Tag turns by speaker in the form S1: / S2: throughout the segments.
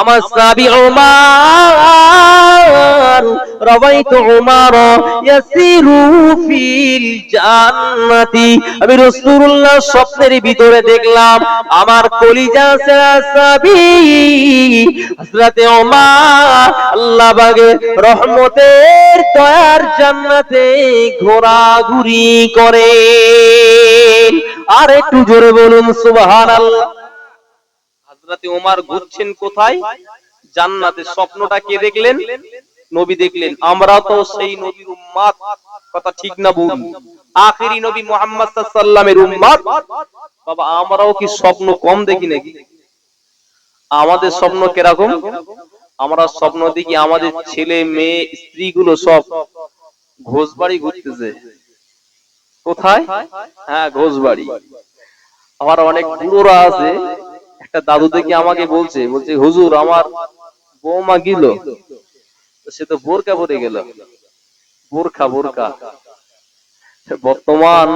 S1: আমার সাবি উমার, রাওয়াইতু উমার জান্নাতি। আমি স্বপ্নের ভিতরে দেখলাম, আমার কলিজা সাবি হযরতে আল্লাহ বাগে রহমতের দয়ার জান্নাতে ঘোরাঘুরি করে আর একটু জোরে বলুন, সুবহানাল্লাহ। হযরতে ওমর ঘুরছেন কোথায়? জান্নাতে স্বপ্নটা কে দেখলেন? নবী দেখলেন। আমরা তো সেই নবীর উম্মাত কথা ঠিক না ভুল। আখেরি নবী মুহাম্মদ সাল্লাল্লামের উম্মাত বাবা, আমরাও কি স্বপ্ন কম দেখি নাকি? আমাদের স্বপ্ন কীরকম? আমরা স্বপ্ন দেখি আমাদের ছেলে, মেয়ে, স্ত্রীগুলো সব ঘোষবাড়ি ঘুরতেছে। কোথায়? হ্যাঁ ঘোষবাড়ি। আমার অনেক বুড়োরা আছে। একটা দাদু দেখে আমাকে বলছে বলছে হুজুর আমার বৌমা গিল। সে তো বোরকা পরে গেল। বোরখা বোরকা বর্তমান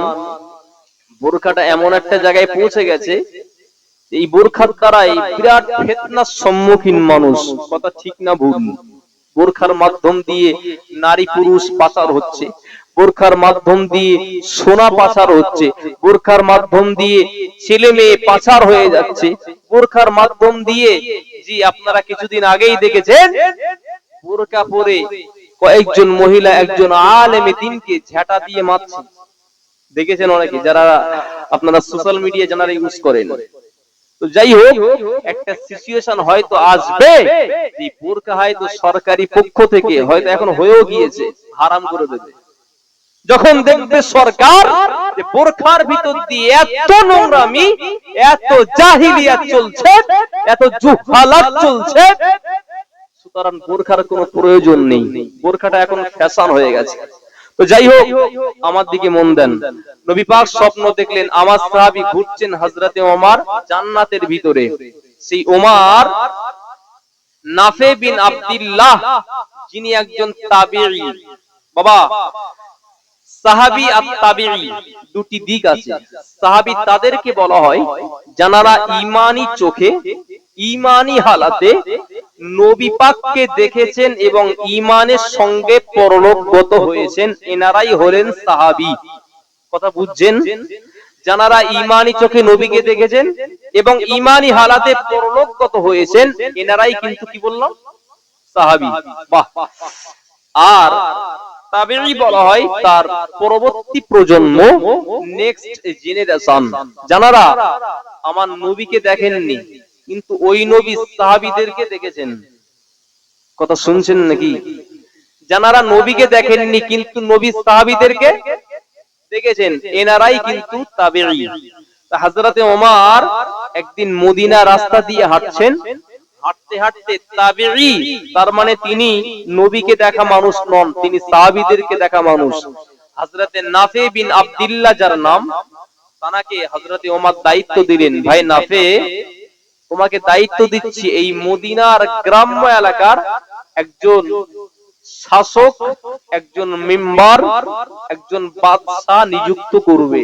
S1: বোরখাটা এমন একটা জায়গায় পৌঁছে গেছে এই বোরখার দ্বারাই বিরাট ফেতনার সম্মুখীন মানুষ। কথা ঠিক না ভুল। বোরখার মাধ্যম দিয়ে নারী পুরুষ পাচার হচ্ছে। বোরখার মাধ্যম দিয়ে সোনা পাচার হচ্ছে। বোরখার মাধ্যম দিয়ে ছেলে মেয়ে পাচার হয়ে যাচ্ছে। বোরখার মাধ্যম দিয়ে, জি, আপনারা কিছুদিন আগেই দেখেছেন বোরকা পরে কয়েকজন মহিলা, একজন আলেমে দিনকে ঝাঁটা দিয়ে মারছে। দেখেছেন অনেকে, যারা আপনারা সোশ্যাল মিডিয়া যারা ইউজ করেন। তো যাই হোক, একটা সিচুয়েশন হয়তো আসবে, যে বোরকা হয়তো সরকারি পক্ষ থেকে হয়তো এখন হয়েও গিয়েছে, হারাম করে দেবে। যখন দেখবে সরকার বোরখার ভিতর দিয়ে এত নোংরামি, এত জাহিলিয়াত চলছে, এত জুহালাত চলছে, সুতরাং বোরখার কোনো প্রয়োজন নেই। বোরখাটা এখন ফ্যাশন হয়ে গেছে। তো যাই হোক, আমার দিকে মন দেন। নবী পাক স্বপ্ন দেখলেন, আমার সাহাবী ঘুরছেন হযরতে ওমর জান্নাতের ভিতরে। সেই ওমর নাফে বিন আব্দুল্লাহ, যিনি একজন তাবিঈ। বাবা সাহাবি আর তাবিঈ দুটি দিক আছে। সাহাবি তাদেরকে বলা হয় যারা ঈমানি চোখে ঈমানি হালাতে নবী পাককে দেখেছেন এবং ইমানের সঙ্গে পরলোকগত হয়েছেন। এনারাই হলেন সাহাবি। কথা বুঝছেন? যারা ইমানি চোখে নবীকে দেখেছেন এবং ইমানি হালাতে পরলোকগত হয়েছেন, এনারাই কিন্তু কি বললাম? সাহাবি। বাহ। আর তাবেঈ বলা হয় তার পরবর্তী প্রজন্ম নেক্সট জেনারেশন জানারা, আমার নবীকে দেখেননি, কিন্তু ওই নবী সাহাবীদেরকে দেখেছেন। কথা শুনছেন নাকি? নবীকে দেখেননি, কিন্তু নবী সাহাবীদেরকে দেখেছেন। এনারাই কিন্তু তাবেঈ। হযরতে ওমর একদিন মদিনা রাস্তা দিয়ে হাঁটছেন হাঁটতে হাঁটতে তাবেঈ, তার মানে তিনি নবীকে দেখা মানুষ নন, তিনি সাহাবীদেরকে দেখা মানুষ। হযরতে নাফে বিন আব্দুল্লাহ যার নাম, তানাকে হযরতে ওমর দায়িত্ব দিলেন। ভাই নাফে, তোমাকে দায়িত্ব দিচ্ছি এই মদিনার গ্রাম্য এলাকার একজন শাসক, একজন মেম্বার, একজন বাদশাহ নিযুক্ত করবে।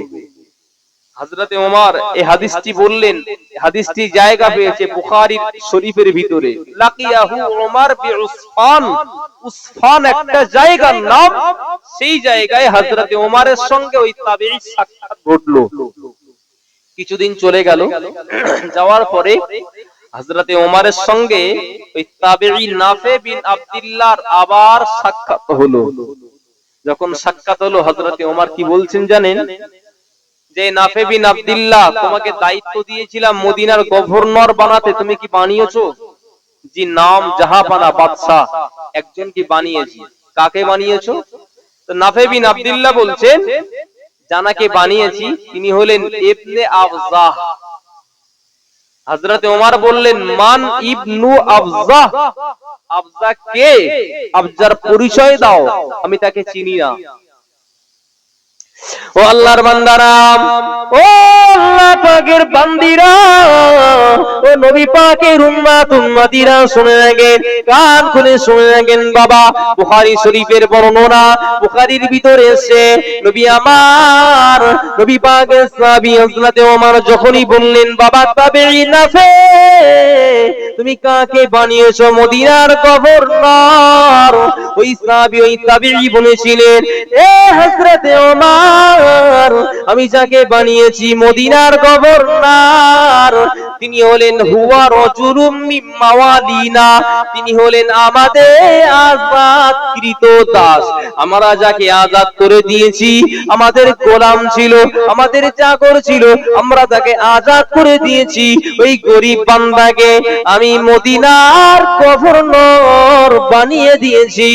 S1: হযরতে ওমর এই হাদিসটি বললেন, হাদিসটি জায়গা পেয়েছে বুখারীর শরীফের ভিতরে। লাকিয়াহু ওমর বিউসফান। উসফান একটা জায়গার নাম, সেই জায়গায় হযরতে ওমরের সঙ্গে ওই তাবেঈ সাক্ষাৎ কিছুদিন চলে গেল, যাওয়ার পরে হযরতে ওমরের সঙ্গে ওই তাবেঈ নাফে বিন আব্দুল্লাহর আবার সাক্ষাৎ হলো। যখন সাক্ষাৎ হলো, হযরতে ওমর কি বলছেন জানেন? যে নাফে বিন আব্দুল্লাহ, তোমাকে দায়িত্ব দিয়েছিলাম মদিনার গভর্নর বানাতে, তুমি কি বানিয়েছো? জি, নাম জাহাপানা বাদশাহ, একজন কি বানিয়েছি? কাকে বানিয়েছো? তো নাফে বিন আব্দুল্লাহ বলছেন, জানাকে বানিয়েছি, তিনি হলেন ইবনে আফজাহ হযরতে ওমর বললেন, মান ইবনু আফজাহ আফজাহ কে? আফজার পরিচয় দাও, আমি তাকে চিনি না। ও আল্লাহর বান্দারাম ও আল্লাহ পাকের বান্দিরা, ও নবী পাকের উম্মাত উম্মাতিরা, শুনে রাখেন, কান খুলে শুনে রাখেন, বাবা, বুখারী শরীফের বর্ণনা, বুখারীর ভিতরে এসে নবী আমার, নবী পাকের সাহাবী হযরতে ওমর যখনই বললেন, বাবা, তাবেঈ নাফে তুমি কাকে বানিয়েছো? মদিনার গভর্নর। ওই সাহাবী ওই তাবেঈ বলেছিলেন, এ হযরতে ওমর আমি যাকে বানিয়েছি মদিনার গভর্নর। তিনি হলেন হুয়া রজুলুম মিন মাওয়ালিনা তিনি হলেন আমাদের আজাদকৃত দাস। আমরা যাকে আজাদ করে দিয়েছি, আমাদের গোলাম ছিল, আমাদের চাকর ছিল, আমরা তাকে আজাদ করে দিয়েছি। ওই গরিব বান্দাকে আমি মদিনার গভর্নর বানিয়ে দিয়েছি।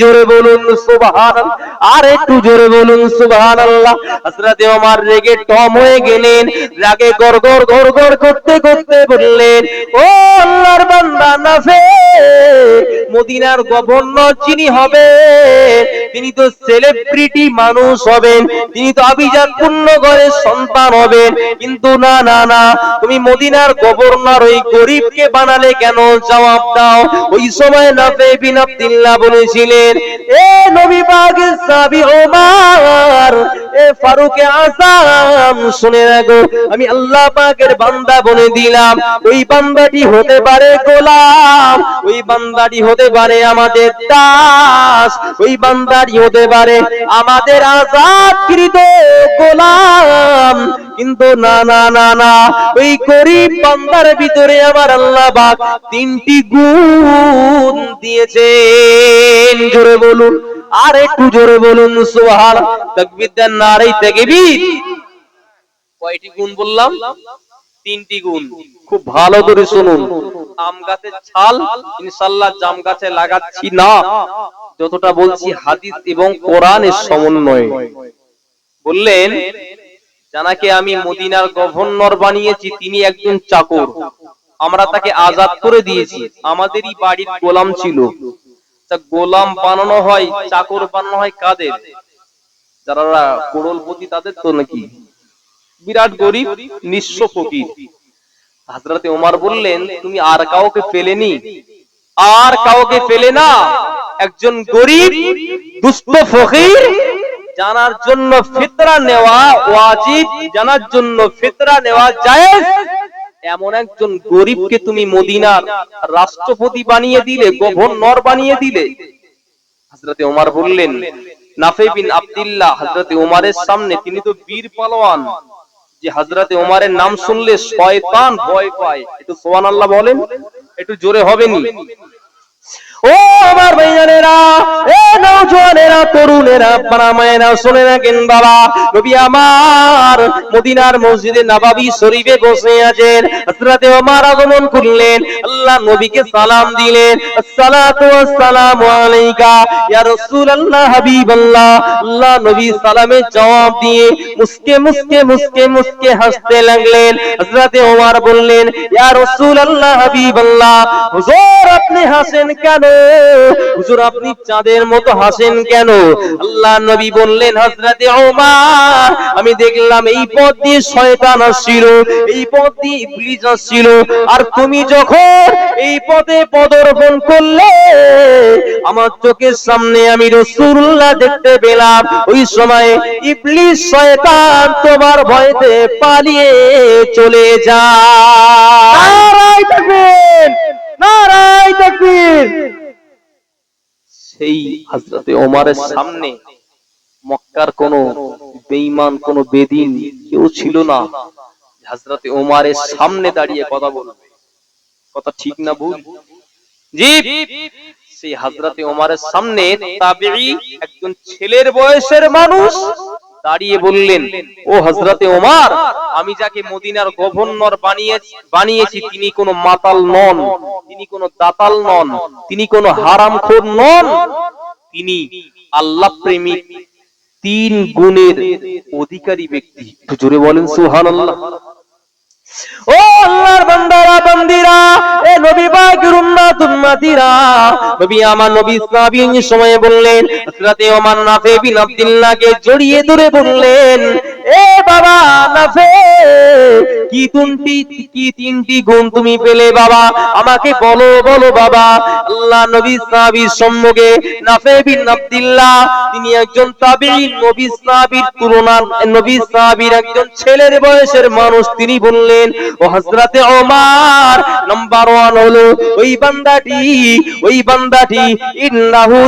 S1: জোরে বলুন সুবহান আর একটু জোরে বলুন সুবহান আল্লাহ হযরতে ওমর রেগে টম গেলেন, রাগে গড়গড় গড়গড় করতে করতে বললেন, ও আল্লাহর বান্দা নাফে, মদিনার গভর্নর যিনি হবে, তিনি তো সেলিব্রিটি মানুষ হবেন, তিনি তো পূর্ণ সন্তান হবেন। কিন্তু না না না, তুমি মদিনার গভর্নর, ওই গরিবকে বানালে কেন? জবাব দাও। ওই সময় নাফে বলেছিলেন, এ নবী ওমর এ ফারুকে আসাম, শুনে রাখো, আমি আল্লাহ পাকের বান্দা বলে দিলাম। ওই বান্দাটি হতে পারে গোলাম, ওই বান্দাটি হতে পারে আমাদের দাস, ওই বান্দাটি হতে পারে আমাদের আজাদকৃত গোলাম। কিন্তু না না না না, ওই গরিব বান্দার ভিতরে আমার আল্লাহ পাক তিনটি গুণ দিয়েছেন। জোরে বলুন। আর একটু জোরে বলুন তাকবীর কয়টি গুণ বললাম? তিনটি গুণ। খুব ভালো করে শুনুন। আম গাছের ছাল, ইনশাআল্লাহ জাম গাছে লাগাচ্ছি না। যতটা বলছি হাদিস এবং কোরআনের সমন্বয়ে। বললেন, জানাকে আমি মদিনার গভর্নর বানিয়েছি, তিনি একজন চাকর। আমরা তাকে আজাদ করে দিয়েছি। আমাদেরই বাড়ির গোলাম ছিল। গোলাম বানানো হয়, চাকর বানানো হয় কাদের? যারা করোলপতি তাদের তো নাকি? বিরাট গরিব, নিঃস্ব ফকির। হাজরাতে ওমর বললেন, তুমি আর কাউকে ফেলেনি? আর কাউকে ফেলে না। একজন গরিব, দুস্থ ফকির, জানার জন্য ফিতরা নেওয়া ওয়াজিব, জানার জন্য ফিতরা নেওয়া জায়েজ এমন একজন গরিবকে তুমি মদিনার রাষ্ট্রপতি বানিয়ে দিলে, গভর্নর বানিয়ে দিলে? হজরতে উমার বললেন, নাফে বিন আবদুল্লাহ হাজরতে ওমারের সামনে তিনি তো বীর পালোয়ান। যে হাজরতে ওমারের নাম শুনলে শয়তান ভয় পায়। একটু সুবহানাল্লাহ বলেন, একটু জোরে হবেনি ও আমার ভাইজানেরা, এ নওজোয়ানেরা তরুণেরা, আপনারা মায়েরা শুনে রাখেন বাবা, নবী আমার মদিনার মসজিদে নবাবী শরীফে বসে আছেন, হযরতে ওমর আগমন করলেন, আল্লাহ নবীকে সালাম দিলেন, আসসালাতু ওয়াসসালামু আলাইকা, ইয়া রাসূলুল্লাহ, হাবিবাল্লাহ, আল্লাহ নবী সালামের জবাব দিয়ে মুস্কে মুস্কে মুস্কে মুস্কে হাসতে লাগলেন, হযরতে ওমর বললেন, ইয়া রাসূলুল্লাহ, হাবিবাল্লাহ, হুজুর আপনি হাসেন কেন? হুজুর, আপনি চাঁদের মতো হাসেন কেন? আল্লাহ নবী বললেন, হযরতে ওমর, আমি দেখলাম এই পথ দিয়ে শয়তান আসছিল, এই পথ দিয়ে ইবলিস আসছিল। আর তুমি যখন এই পথে পদর্পণ করলে, আমার চোখের সামনে আমি রাসূলুল্লাহ দেখতে পেলাম। ওই সময় ইবলিস শয়তান তোমার ভয়তে পালিয়ে চলে যায়। নারায় তাকবীর নারায় তাকবীর। সেই হাজরতে ওমারের সামনে মক্কার কোন বেঈমান, কোন বেদিন কেউ ছিল না। হাজরাতে ওমারের সামনে দাঁড়িয়ে কথা বলবে। কথা ঠিক না ভুল? সেই হাজরাতে ওমারের সামনে তাবেঈ একজন ছেলের বয়সের মানুষ দাঁড়িয়ে বললেন, ও হজরতে ওমার, আমি যাকে মদিনার গভর্নর বানিয়েছি বানিয়েছি, তিনি কোন মাতাল নন, তিনি কোন দাতাল নন, তিনি কোন হারাম হারামখোর নন। তিনি আল্লাহ প্রেমিক তিন গুণের অধিকারী ব্যক্তি। জোরে বলেন সুবহানাল্লাহ। ও আল্লাহর বান্দারা, বান্দিরা, এ নবী পাকের উম্মত উম্মতিরা। নবী আমার নবী সাবিন সময়ে বললেন, হযরতে ওমর নাফে বিন আব্দুল্লাহকে জড়িয়ে ধরে বললেন, এ বাবা নাফে, কি তিনটি কি তিনটি গুণ তুমি পেলে বাবা? আমাকে বলো বলো বাবা। আল্লাহ নবী সাহাবীর সম্মুখে নাফে বিন আব্দুল্লাহ, তিনি একজন তাবিঈন নবী সাহাবীর তুলনা নবী সাহাবীর একজন ছেলের বয়সের মানুষ, তিনি বললেন ও নাম্বার 1 হলো, ওই বান্দাটি ওই বান্দাটি, ইন্নাহু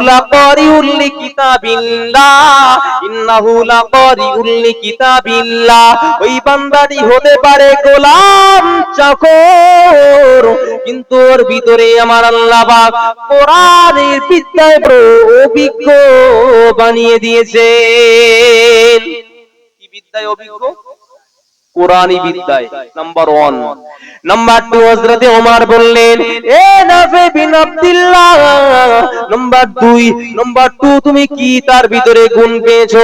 S1: ইন্নাহু ওই বান্দাটি হতে পারে গোলাম চাকর, কিন্তু ওর ভিতরে আমার আল্লাহ পাক কোরআনের বিদ্যায় অভিজ্ঞ বানিয়ে দিয়েছেন। কি বিদ্যায় অভিজ্ঞ? কোরআনী বিদ্যায় নাম্বার ওয়ান নাম্বার টু হজরতে ওমর বললেন, এ নাফে বিন আব্দুল্লাহ নাম্বার দুই নাম্বার টু তুমি কি তার ভিতরে গুণ পেয়েছ?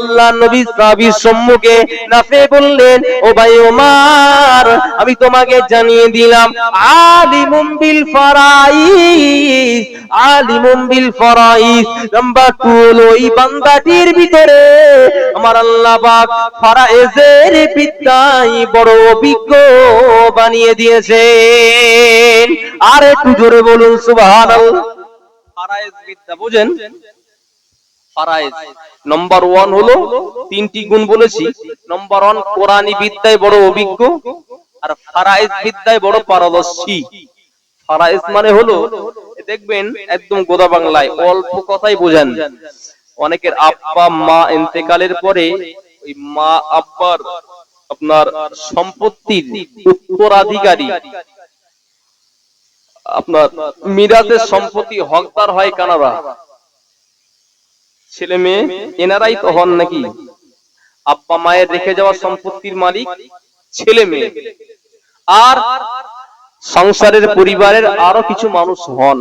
S1: আল্লাহ নবী সাহাবীর সম্মুখে নাফে বললেন, ও ভাই ওমর, আমি তোমাকে জানিয়ে দিলাম আলিমুম বিল ফারাইস আলিমুম বিল ফারাইস। নাম্বার টু হলো এই বান্দাটির ভিতরে আমার আল্লাহ পাক ফারাইজের বিদ্যায় বড় অভিজ্ঞ বানিয়ে দিয়েছেন। আর একটু জোরে বলুন বিদ্যা, বুঝেন? নম্বর ওয়ান হলো, তিনটি গুণ বলেছি। নম্বর ওয়ান কোরআনী বিদ্যায় বড় অভিজ্ঞ। আর বিদ্যায় বড় পারদর্শী। ফারাইজ মানে হলো দেখবেন, একদম গোদা বাংলায়, অল্প কথাই বোঝেন। অনেকের আব্বা, মা, ইন্তেকালের পরে ওই মা, আব্বার আপনার সম্পত্তির উত্তরাধিকারী। আপনার মিরাজের সম্পত্তি হকদার হয় কানারা। ছেলে মেয়ে, এনারাই তো হন নাকি? আব্বা মায়ের রেখে যাওয়া সম্পত্তির মালিক ছেলে মেয়ে। আর সংসারের পরিবারের আরও কিছু মানুষ হন।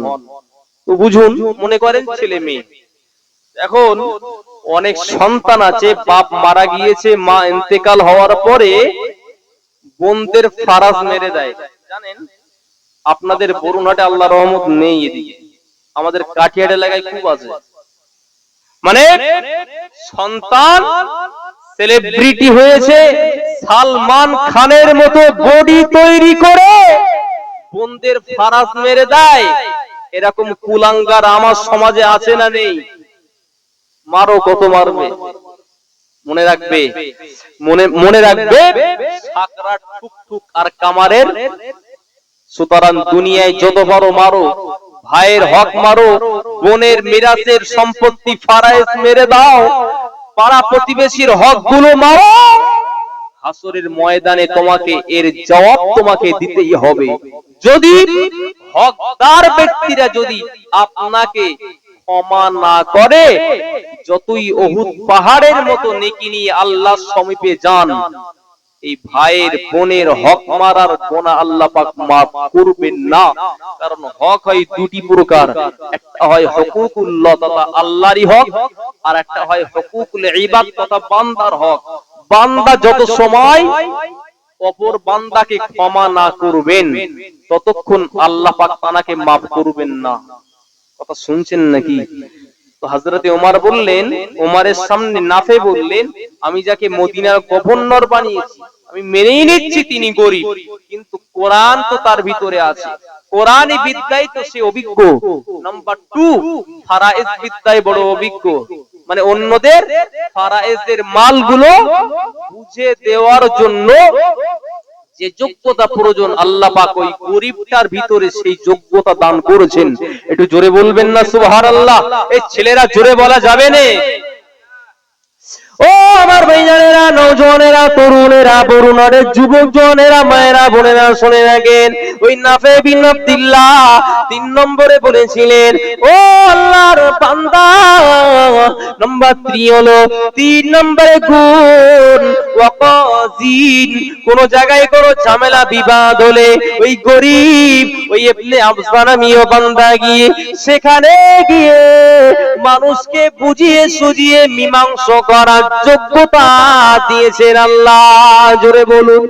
S1: তো বুঝুন, মনে করেন ছেলে মেয়ে। এখন অনেক সন্তান আছে, বাপ মারা গিয়েছে, মা ইন্তেকাল হওয়ার পরে বোনদের ফারাজ মেরে দেয়। জানেন, আপনাদের বরুণহাটে আল্লাহ রহমত নেই এদিকে। আমাদের কাঠিয়াট এলাকায় খুব আছে। মানে সন্তান সেলিব্রিটি হয়েছে, সালমান খানের মতো বডি তৈরি করে বোনদের ফারাজ মেরে দেয়। এরকম কুলাঙ্গার আমার সমাজে আছে না নেই? মারো কত মারবে? মনে রাখবে? মনে মনে রাখবে? আর কামারের? সুতরাং দুনিয়ায় যত পারো মারো। ভাইয়ের হক মারো। বোনের মিরাসের সম্পত্তি ফারাইজ মেরে দাও। পাড়া প্রতিবেশীর হকগুলো মারো। হাসরের ময়দানে তোমাকে এর জবাব তোমাকে দিতেই হবে। যদি হকদার ব্যক্তিরা যদি আপনাকে ক্ষমা না করে, যতই পাহাড়ের মতো নেকি নিয়ে আল্লাহর সমীপে যান, এই ভাইয়ের বোনের হক মারার আল্লাহ পাক মাফ করবেন না। কারণ হক হয় দুটি প্রকার, একটা হয় হকুকুল্লাহ তথা আল্লাহরই হক, আর একটা হয় হকুকুল ইবাদ তথা বান্দার হক। বান্দা যত সময় অপর বান্দাকে ক্ষমা না করবেন, ততক্ষণ আল্লাহ পাক তানাকে মাফ করবেন না। কথা শুনছেন নাকি? তো হজরতে ওমর বললেন, ওমরের সামনে নাফে বললেন, আমি যাকে মদিনার গভর্নর বানিয়েছি, আমি মেনেই নিচ্ছি তিনি গরিব। কিন্তু কোরআন তো তার ভিতরে আছে। কোরআন বিদ্যায় তো সে অভিজ্ঞ। নাম্বার টু ফারাইজ বিদ্যায় বড় অভিজ্ঞ। মানে অন্যদের ফারাইজের মালগুলো বুঝে দেওয়ার জন্য যে যোগ্যতা প্রয়োজন আল্লাহ পাক ওই গরিবটার ভিতরে সেই যোগ্যতা দান করেছেন। একটু জোরে বলবেন না, সুবহানাল্লাহ? এই ছেলেরা জোরে বলা যাবে না। ও আমার ভাইজানেরা নৌজওয়ানেরা তরুণেরা বরুণারে যুবক জনেরা মায়েরা, বোনেরা শুনে রাখেন ওই নাফে বিন আব্দুল্লাহ তিন নম্বরে বলেছিলেন, ও আল্লাহর বান্দা, নাম্বার 3 হলো তিন নম্বরে গুণ। ওয়াকাজিন কোন জায়গায় কোনো ঝামেলা, বিবাদ হলে ওই গরিব, ওই ইবনে আফসানামিও বান্দা গিয়ে সেখানে গিয়ে মানুষকে বুঝিয়ে সুজিয়ে মীমাংস করার যোগ্যতা দিয়েছেন আল্লাহ। জোরে বলুন।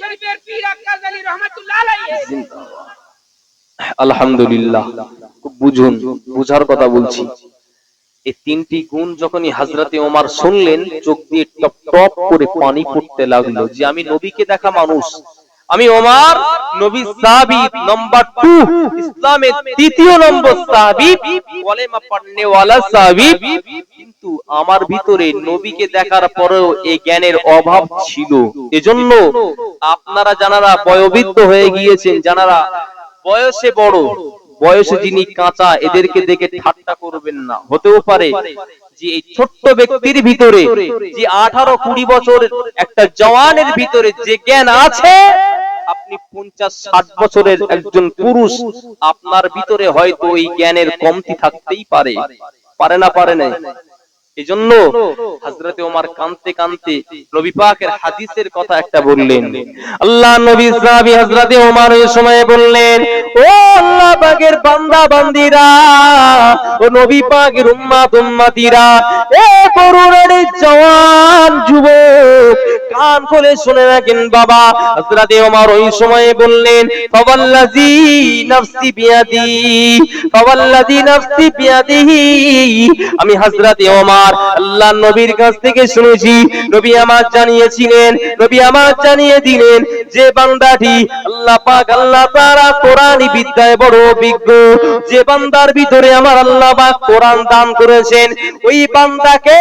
S2: শরীফের পীর আলী রহমাতুল্লাহ আলাইহি।
S1: আলহামদুলিল্লাহ বুঝুন, বুঝার কথা বলছি। এই তিনটি গুণ যখনই হাজরাতে ওমার শুনলেন, চোখ দিয়ে টপ টপ করে পানি পড়তে লাগল যে আমি নবীকে দেখা মানুষ। আমি ওমার, নবী সাহাবী নাম্বার 2 ইসলামের তৃতীয় নম্বর সাহাবী কলেমা পড়নে ওয়ালা সাহাবী কিন্তু আমার ভিতরে নবীকে দেখার পরেও এই জ্ঞানের অভাব ছিল। এজন্য আপনারা যারা বয়োবৃদ্ধ হয়ে গিয়েছেন যারা বয়সে বড়, বয়সে যিনি কাঁচা, এদেরকে দেখে ঠাট্টা করবেন না। হতেও পারে যে এই ছোট্ট ব্যক্তির ভিতরে যে আঠারো কুড়ি বছর একটা জওয়ানের ভিতরে যে জ্ঞান আছে, আপনি পঞ্চাশ, ষাট বছরের একজন পুরুষ, আপনার ভিতরে হয়তো এই জ্ঞানের কমতি থাকতেই পারে। পারে না পারে না এজন্য হযরতে ওমর কানতে কানতে নবী পাকের হাদিসের কথা একটা বললেন। আল্লাহ নবী সাহাবী হযরতে ওমর ওই সময় বললেন, ও আল্লাহ পাকের বান্দা, বান্দিরা, ও নবী পাকের উম্মত, উম্মতিরা, এ তরুণের জওয়ান যুবক, কান খুলে শুনে রাখেন বাবা। হযরতে ওমর ওই সময় বললেন, ফাওয়াল্লাযী নাফসি বিয়াদি ফাওয়াল্লাযী নাফসি বিয়াদিহি। আমি হযরতে ওমর আল্লাহ নবীর কাছ থেকে শুনেছি, নবী আমার জানিয়েছিলেন, নবী আমার জানিয়ে দিলেন, যে বান্দাটি আল্লাহ পাক, আল্লাহ তাআলা কোরআনি বিদ্যায় বড় অভিজ্ঞ। যে বান্দার ভিতরে আমার আল্লাহ পাক কোরআন দান করেছেন, ওই বান্দাকে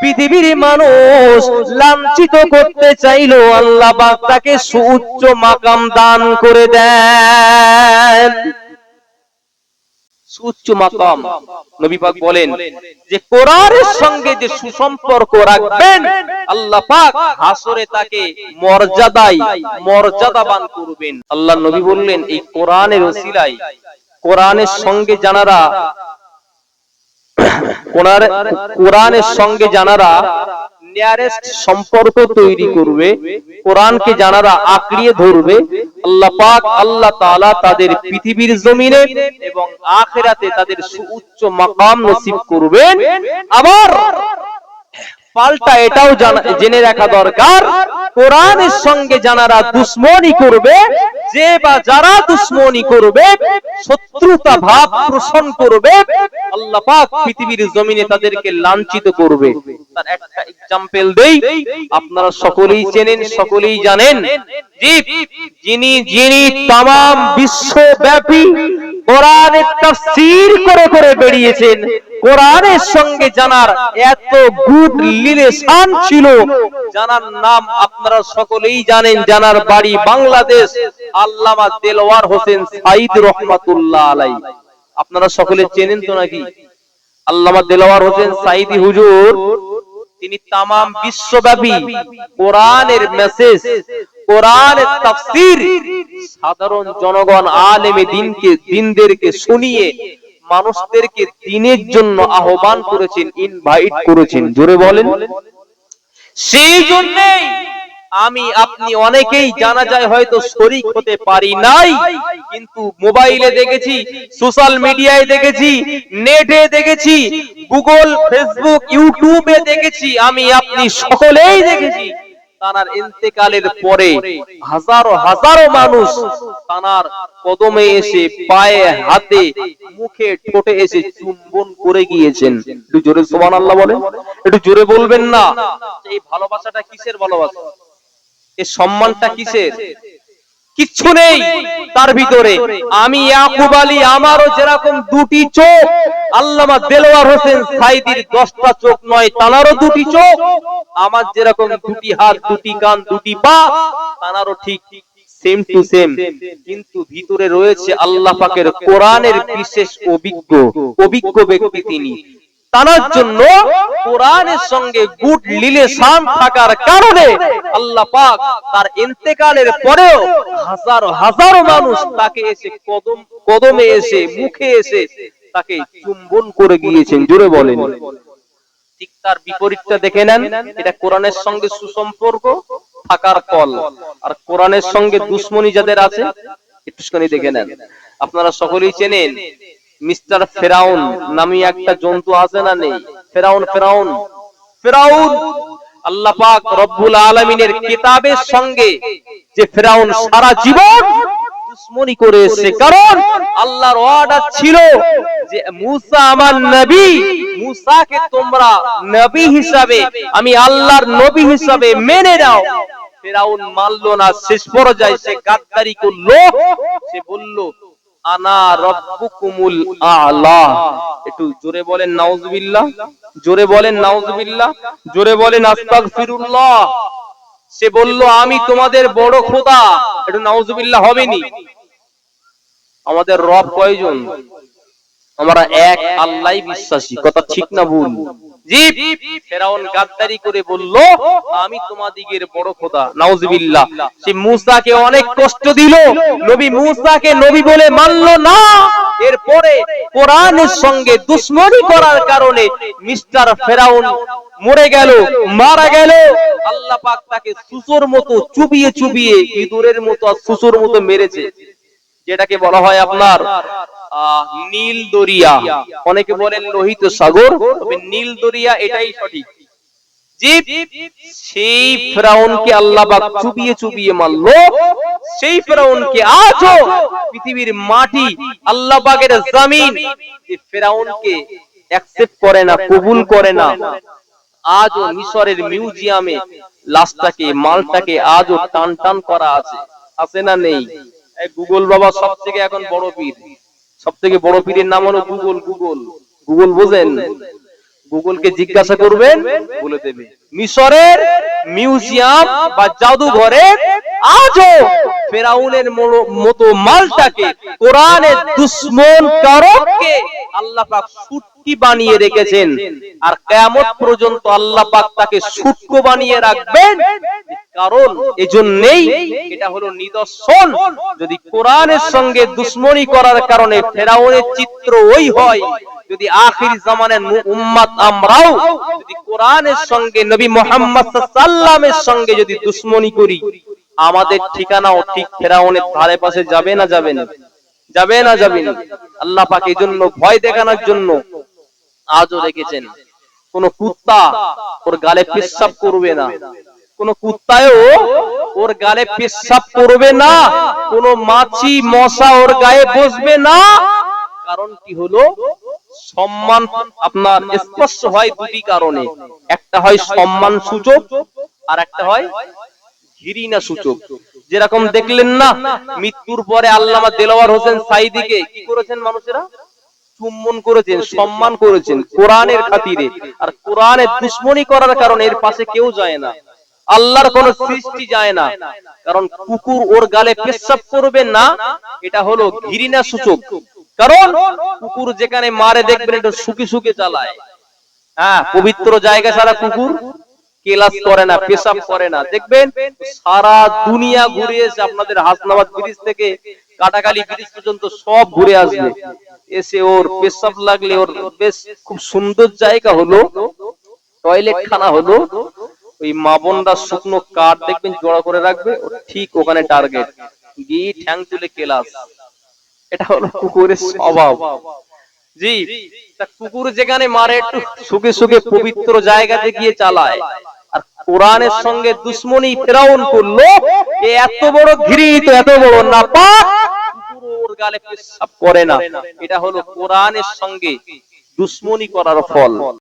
S1: পৃথিবীর মানুষ লাঞ্ছিত করতে চাইলো, আল্লাহ পাক তাকে সুউচ্চ মাকাম দান করে দেন। সুউচ্চ মাকাম। নবী পাক বলেন যে কোরআনের সঙ্গে যে সুসম্পর্ক রাখবেন, আল্লাহ পাক হাসরে তাকে মর্যাদায় মর্যাদাবান করবেন। আল্লাহ নবী বললেন, এই কোরআনের ওসিলায়, কোরআনের সঙ্গে জানারা কোরআন- কোরআনের সঙ্গে জানারা নিয়ারেস্ট সম্পর্ক তৈরি করবে, কোরআনকে জানারা আঁকড়িয়ে ধরবে আল্লাহ পাক আল্লাহ তাআলা তাদের পৃথিবীর জমিনে এবং আখিরাতে তাদের সুউচ্চ মাকাম নসিব করবেন। আবার পাল্টা এটাও জেনে রাখা দরকার। কোরআনের সঙ্গে যারা দুশ্মনী করবে, যে বা যারা দুশ্মনী করবে, শত্রুতা ভাব পোষণ করবে, আল্লাহ পাক পৃথিবীর জমিনে তাদেরকে লাঞ্ছিত করবে। তার একটা এক্সাম্পল দেই, আপনারা সকলেই চেনেন, সকলেই জানেন যিনি যিনি তাম বিশ্বব্যাপী কোরআনের তাফসীর করে করে বেরিয়েছেন কোরআনের সঙ্গে জানার এত গুড রিলেশন ছিল। জানার নাম আপনারা সকলেই জানেন জানার বাড়ি বাংলাদেশ। আল্লামা দেলওয়ার হোসেন সাইদ রহমাতুল্লাহ আলাই আপনারা সকলে চেনেন তো নাকি? আল্লামা দেলওয়ার হোসেন সাইদি হুজুর তিনি তামাম বিশ্বব্যাপী কোরআনের মেসেজ কোরআনের তাফসীর সাধারণ জনগণ আলেমে দিনকে দিনদেরকে শুনিয়ে মানুষদেরকে দিনের জন্য আহ্বান করেছেন ইনভাইট করেছেন। জোরে বলেন। সেই জন্যই আমি আপনি অনেকেই জানা যায় হয়তো শরিক হতে পারি নাই, কিন্তু মোবাইলে দেখেছি, সোশ্যাল মিডিয়ায় দেখেছি, নেটে দেখেছি, গুগল, ফেসবুক, ইউটিউবে দেখেছি, আমি আপনি সকলেই দেখেছি। তানার ইন্তেকালের পরে হাজারো হাজারো মানুষ তানার কদমে এসে পায়ে হাতে মুখে ঠোঁটে এসে চুম্বন করে গিয়েছেন। একটু জোরে সোমান আল্লাহ বলেন। একটু জোরে বলবেন না। এই ভালোবাসাটা কিসের ভালোবাসা? এই সম্মানটা কিসের? কিচ্ছু নেই তার ভিতরে। আমি ইয়াকুব আমারও যেরকম দুটি চোখ, আল্লামা দেলোয়ার হোসেন সাইদির দশটা চোখ নয় তানারও দুটি চোখ। আমার যেরকম দুটি হাত, দুটি কান, দুটি পা তানারও ঠিক সেম টু সেম কিন্তু ভিতরে রয়েছে আল্লাহ পাকের কোরআনের বিশেষ অভিজ্ঞ অভিজ্ঞ ব্যক্তি তিনি। তার জন্য কোরআনের সঙ্গে গুড রিলেশন থাকার কারণে আল্লাহ পাক তার ইন্তেকালের পরেও হাজারো হাজারো মানুষ তাকে এসে কদম, কদমে এসে, মুখে এসে তাকে চুম্বন করে গিয়েছেন। জোরে বলেন। ঠিক তার বিপরীতটা দেখে নেন। এটা কোরআনের সঙ্গে সুসম্পর্ক থাকার ফল আর কোরআনের সঙ্গে দুশ্মনী যাদের আছে, একটুখানি দেখে নেন। আপনারা সকলেই চেনেন মিস্টার ফেরাউন, নামে একটা জন্তু আছে না নেই? ফেরাউন ফেরাউন ফেরাউন! আল্লাহ পাক রব্বুল আলমিনের কিতাবের সঙ্গে যে ফেরাউন সারা জীবন দুশ্মনী করে এসেছে। কারণ আল্লাহর অর্ডার ছিল যে মুসা আমার নবী, মুসাকে তোমরা নবী হিসাবে, আমি আল্লাহর নবী হিসাবে মেনে নাও। ফেরাউন মানলো না। শেষ পর্যায়ে সে গাদ্দারি করল সে বলল আনা রব্বুকুমুল আলা। একটু জোরে বলেন, নাউজুবিল্লাহ। জোরে বলেন, নাউজুবিল্লাহ। জোরে বলেন, আস্তাগফিরুল্লাহ। সে বলল, আমি তোমাদের বড় খোদা। একটু নাউজুবিল্লাহ হবেনি? আমাদের রব কয়জন? আমরা এক আল্লাহ বিশ্বাসী। কথা ঠিক না ভুল? জি ফেরাউন করে বলল, আমি তোমাদিগের বড় খোদা, নাউজুবিল্লাহ। সে মূসাকে অনেক কষ্ট দিল। নবী মূসাকে নবী বলে মানলো না। এরপরে কোরআনের সঙ্গে করার কারণে মিস্টার ফেরাউন মরে গেল, মারা গেল। আল্লাহ পাক তাকে সুসোর মতো চুবিয়ে চুবিয়ে ইঁদুরের মতো সুসোর মতো মেরেছে। যেটাকে বলা হয় আপনার নীল দরিয়া। অনেকে বলেন লোহিত সাগর, তবে নীল দরিয়া এটাই সঠিক। সেই ফেরাউনকে আল্লাহ চুবিয়ে চুবিয়ে সেই ফেরাউনকে পৃথিবীর মাটি আল্লাহ ফেরাউনকে অ্যাকসেপ্ট করে না, কবুল করে না। আজও মিশরের মিউজিয়ামে লাশটাকে, মালটাকে আজও টান টান করা আছে। আছে না নেই? গুগল বাবা সব থেকে এখন বড় পীর। সব থেকে বড় পীরের নাম হলো গুগল। গুগল। গুগল বোঝেন? গুগলকে জিজ্ঞাসা করবেন, বলে দেবে। মিশরের মিউজিয়াম বা জাদুঘরের আজও ফেরাউনের মতো মালটাকে কোরআনের দুশ্মন কারককে আল্লাহ পাক সুটকি বানিয়ে রেখেছেন। আর কিয়ামত পর্যন্ত আল্লাহ পাক তাকে সুটকো বানিয়ে রাখবেন। কারণ এটা হলো নিদর্শন। যদি কোরআনের সঙ্গে দুশ্মনী করার কারণে ফেরাউনের চিত্র ওই হয়, যদি আখির জামানের উম্মাত আমরাও, যদি কোরআনের সঙ্গে নবী মোহাম্মদ সাল্লামের সঙ্গে যদি দুশ্মনী করি, আমাদের ঠিকানাও ঠিক ফেরাউনের ধারে পাশে যাবে না যাবে না। যাবে না যাবে আল্লাহ পাক এই জন্য ভয় দেখানোর জন্য আজও রেখেছেন। কোন কুত্তা ওর গালে পেশাব করবে না। কোন কুত্তায়ও ওর গালে পেশাব করবে না। কোন মাছি মশা ওর গায়ে বসবে না। কারণ কি হলো সম্মান আপনার স্পর্শ হয় দুটি কারণে। একটা হয় সম্মান সূচক আর একটা হয় ঘৃণা সূচক। যেরকম দেখলেন না মৃত্যুর পরে আল্লামা দেলোয়ার হোসেন সাইদিকে কি করেছেন মানুষেরা? চুম্বন করেছেন সম্মান করেছেন কোরআনের খাতিরে। আর কোরআনের দুশ্মনী করার কারণে এর পাশে কেউ যায় না। আল্লাহর কোন সৃষ্টি যায় না। কারণ কুকুর ওর গালে পেশাব করবে না এটা হলো ঘৃণা সূচক। কারণ কুকুর যেখানে মারে দেখবেন এটা সুখে সুখে চালায়। হ্যাঁ পবিত্র জায়গা ছাড়া কুকুর কেলাস করে না পেশাব করে না। দেখবেন সারা দুনিয়া ঘুরে এসে আপনাদের হাসনাবাদ ব্রিজ থেকে কাটাকালি ব্রিজ পর্যন্ত সব ঘুরে আসবে। এসে ওর পেশাব লাগলে ওর বেশ খুব সুন্দর জায়গা হলো। টয়লেট খানা হলো। ওই মা বোনরা শুকনো কাঠ দেখবেন জড়ো করে রাখবে। ঠিক ওখানে টার্গেট গিয়ে ঠ্যাং তুলে কেলাস। এটা হলো কুকুরের স্বভাব। জি তা কুকুর যেখানে মারে একটু সুখে সুখে পবিত্র জায়গাতে গিয়ে চালায়। কোরআনের সঙ্গে দুশ্মনী ফেরাউন করল এত বড় ঘৃণিত, এত বড় নাপাক গালে করে না। এটা হলো কোরআনের সঙ্গে দুশ্মনী করার ফল।